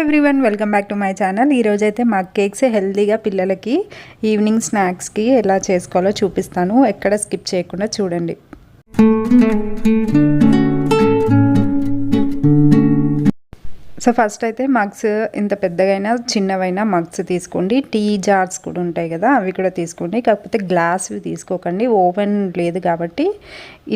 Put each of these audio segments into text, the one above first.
Everyone welcome back to my channel ఈరోజైతే అయితే మా కేక్స్ హెల్తీగా పిల్లలకి ఈవినింగ్ స్నాక్స్కి ఎలా చేసుకోవాలో చూపిస్తాను. ఎక్కడ స్కిప్ చేయకుండా చూడండి. సో ఫస్ట్ అయితే మగ్స్ ఇంత పెద్దగైనా చిన్నవైనా మగ్స్ తీసుకోండి. టీ జార్స్ కూడా ఉంటాయి కదా అవి కూడా తీసుకోండి. కాకపోతే గ్లాస్వి తీసుకోకండి. ఓవెన్ లేదు కాబట్టి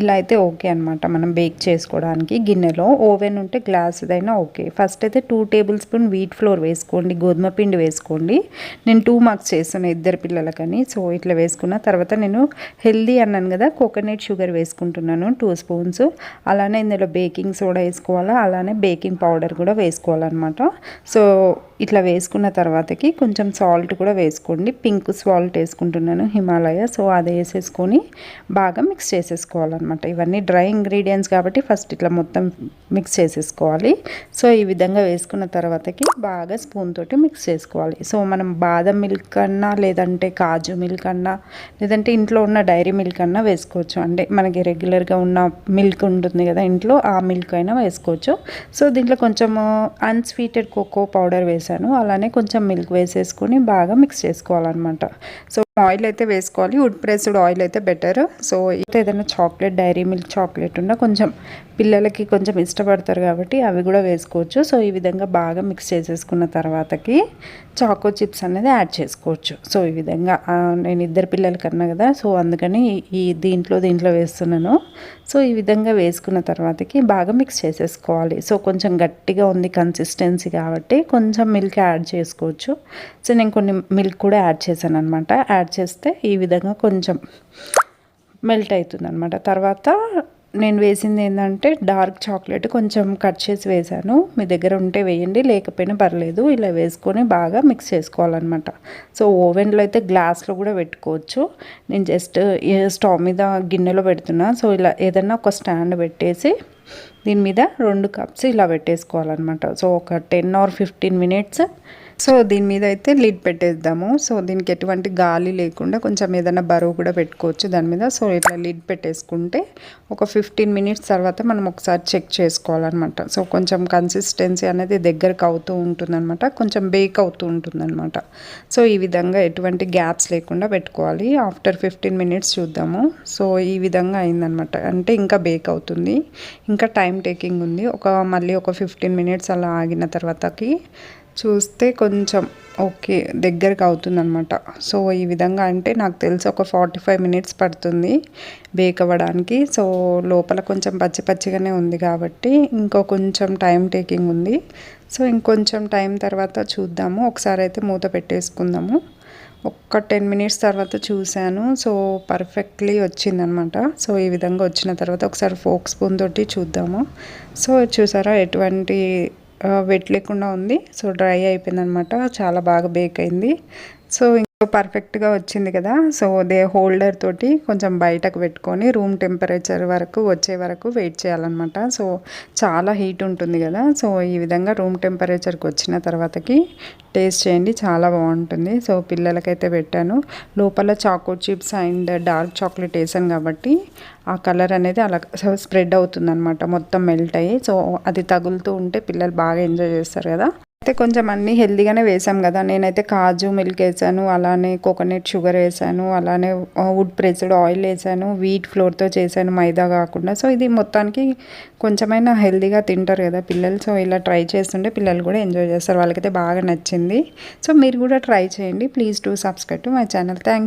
ఇలా అయితే ఓకే అనమాట మనం బేక్ చేసుకోవడానికి గిన్నెలో. ఓవెన్ ఉంటే గ్లాస్దైనా ఓకే. ఫస్ట్ అయితే two table spoon wheat flour వేసుకోండి. గోధుమ పిండి వేసుకోండి. నేను టూ మగ్స్ చేస్తాను ఇద్దరు పిల్లలకని. సో ఇట్లా వేసుకున్న తర్వాత నేను హెల్దీ అన్నాను కదా కోకోనట్ షుగర్ వేసుకుంటున్నాను టూ స్పూన్స్. అలానే ఇందులో బేకింగ్ సోడా వేసుకోవాలా అలానే బేకింగ్ పౌడర్ కూడా వేసుకోవాలి వేసుకోవాలన్నమాట సో ఇట్లా వేసుకున్న తర్వాతకి కొంచెం సాల్ట్ కూడా వేసుకోండి. పింక్ సాల్ట్ వేసుకుంటున్నాను హిమాలయ సో అది వేసేసుకొని బాగా మిక్స్ చేసేసుకోవాలన్నమాట. ఇవన్నీ డ్రై ఇంగ్రీడియంట్స్ కాబట్టి ఫస్ట్ ఇట్లా మొత్తం మిక్స్ చేసేసుకోవాలి. సో ఈ విధంగా వేసుకున్న తర్వాతకి బాగా స్పూన్ తోటి మిక్స్ చేసుకోవాలి. సో మనం బాదం మిల్క్ అన్నా లేదంటే కాజు మిల్క్ అన్నా లేదంటే ఇంట్లో ఉన్న డైరీ మిల్క్ అన్నా వేసుకోవచ్చు. అంటే మనకి రెగ్యులర్గా ఉన్న మిల్క్ ఉంటుంది కదా ఇంట్లో ఆ మిల్క్ అయినా వేసుకోవచ్చు. సో దీంట్లో కొంచెము అన్స్వీటెడ్ కోకో పౌడర్ వేసాను అలానే కొంచెం మిల్క్ వేసేసుకొని బాగా మిక్స్ చేసుకోవాలన్నమాట. సో ఆయిల్ అయితే వేసుకోవాలి. వుడ్ ప్రెస్డ్ ఆయిల్ అయితే బెటర్. సో ఏదైనా చాక్లెట్ డైరీ మిల్క్ చాక్లెట్ ఉన్న కొంచెం పిల్లలకి కొంచెం ఇష్టపడతారు కాబట్టి అవి కూడా వేసుకోవచ్చు. సో ఈ విధంగా బాగా మిక్స్ చేసేసుకున్న తర్వాతకి చాకో చిప్స్ అనేది యాడ్ చేసుకోవచ్చు. సో ఈ విధంగా నేను ఇద్దరు పిల్లలకి కన్నా కదా సో అందుకని ఈ దీంట్లో దీంట్లో వేస్తున్నాను. సో ఈ విధంగా వేసుకున్న తర్వాతకి బాగా మిక్స్ చేసేసుకోవాలి. సో కొంచెం గట్టిగా ఉంది కన్సిస్టెన్సీ కాబట్టి కొంచెం మిల్క్ యాడ్ చేసుకోవచ్చు. సో నేను కొన్ని మిల్క్ కూడా యాడ్ చేశాను అనమాట యాడ్ చేస్తే ఈ విధంగా కొంచెం మెల్ట్ అవుతుంది అనమాట తర్వాత నేను వేసింది ఏంటంటే డార్క్ చాక్లెట్ కొంచెం కట్ చేసి వేసాను. మీ దగ్గర ఉంటే వేయండి లేకపోయినా పర్లేదు. ఇలా వేసుకొని బాగా మిక్స్ చేసుకోవాలన్నమాట. సో ఓవెన్లో అయితే గ్లాస్లో కూడా పెట్టుకోవచ్చు. నేను జస్ట్ స్టవ్ మీద గిన్నెలో పెడుతున్నా. సో ఇలా ఏదన్నా ఒక స్టాండ్ పెట్టేసి దీని మీద రెండు కప్స్ ఇలా పెట్టేసుకోవాలన్నమాట. సో ఒక ten or fifteen minutes so దీని మీద అయితే లిడ్ పెట్టేద్దాము. సో దీనికి ఎటువంటి గాలి లేకుండా కొంచెం ఏదైనా బరువు కూడా పెట్టుకోవచ్చు దాని మీద. సో ఇట్లా లిడ్ పెట్టేసుకుంటే ఒక ఫిఫ్టీన్ మినిట్స్ తర్వాత మనం ఒకసారి చెక్ చేసుకోవాలన్నమాట. సో కొంచెం కన్సిస్టెన్సీ అనేది దగ్గరకు అవుతూ ఉంటుందన్నమాట. కొంచెం బేక్ అవుతూ ఉంటుందన్నమాట. సో ఈ విధంగా ఎటువంటి గ్యాప్స్ లేకుండా పెట్టుకోవాలి. ఆఫ్టర్ ఫిఫ్టీన్ మినిట్స్ చూద్దాము. సో ఈ విధంగా అయిందనమాట అంటే ఇంకా బేక్ అవుతుంది. ఇంకా టైం టేకింగ్ ఉంది. ఒక మళ్ళీ ఒక ఫిఫ్టీన్ మినిట్స్ అలా ఆగిన తర్వాతకి చూస్తే కొంచెం ఓకే దగ్గరకు అవుతుందనమాట సో ఈ విధంగా అంటే నాకు తెలిసి ఒక ఫార్టీ ఫైవ్ మినిట్స్ పడుతుంది బేక్ అవ్వడానికి సో లోపల కొంచెం పచ్చి పచ్చిగానే ఉంది కాబట్టి ఇంకో కొంచెం టైం టేకింగ్ ఉంది. సో ఇంకొంచెం టైం తర్వాత చూద్దాము. ఒకసారి అయితే మూత పెట్టేసుకుందాము. ఒక్క టెన్ మినిట్స్ తర్వాత చూశాను. సో పర్ఫెక్ట్లీ వచ్చిందనమాట సో ఈ విధంగా వచ్చిన తర్వాత ఒకసారి ఫోక్ స్పూన్ తోటి చూద్దాము. సో చూసారా ఎటువంటి వెట్ లేకుండా ఉంది. సో డ్రై అయిపోయింది అనమాట చాలా బాగా బేక్ అయింది. సో పర్ఫెక్ట్గా వచ్చింది కదా. సో దే హోల్డర్ తోటి కొంచెం బయటకు పెట్టుకొని రూమ్ టెంపరేచర్ వరకు వచ్చే వరకు వెయిట్ చేయాలన్నమాట. సో చాలా హీట్ ఉంటుంది కదా. సో ఈ విధంగా రూమ్ టెంపరేచర్కి వచ్చిన తర్వాతకి టేస్ట్ చేయండి. చాలా బాగుంటుంది. సో పిల్లలకైతే పెట్టాను. లోపల choco chips and dark chocolate వేసాను కాబట్టి ఆ కలర్ అనేది అలా స్ప్రెడ్ అవుతుందనమాట మొత్తం మెల్ట్ అయ్యి. సో అది తగులుతూ ఉంటే పిల్లలు బాగా ఎంజాయ్ చేస్తారు కదా. అయితే కొంచెం అన్నీ హెల్దీగానే వేసాం కదా. నేనైతే కాజు మిల్క్ వేసాను అలానే కోకోనట్ షుగర్ వేసాను అలానే వుడ్ ప్రెస్డ్ ఆయిల్ వేసాను వీట్ ఫ్లోర్తో చేశాను మైదా కాకుండా. సో ఇది మొత్తానికి కొంచెమైనా హెల్దీగా తింటారు కదా పిల్లలు. సో ఇలా ట్రై చేస్తుంటే పిల్లలు కూడా ఎంజాయ్ చేస్తారు. వాళ్ళకైతే బాగా నచ్చింది. సో మీరు కూడా ట్రై చేయండి. Please do subscribe to my channel. Thank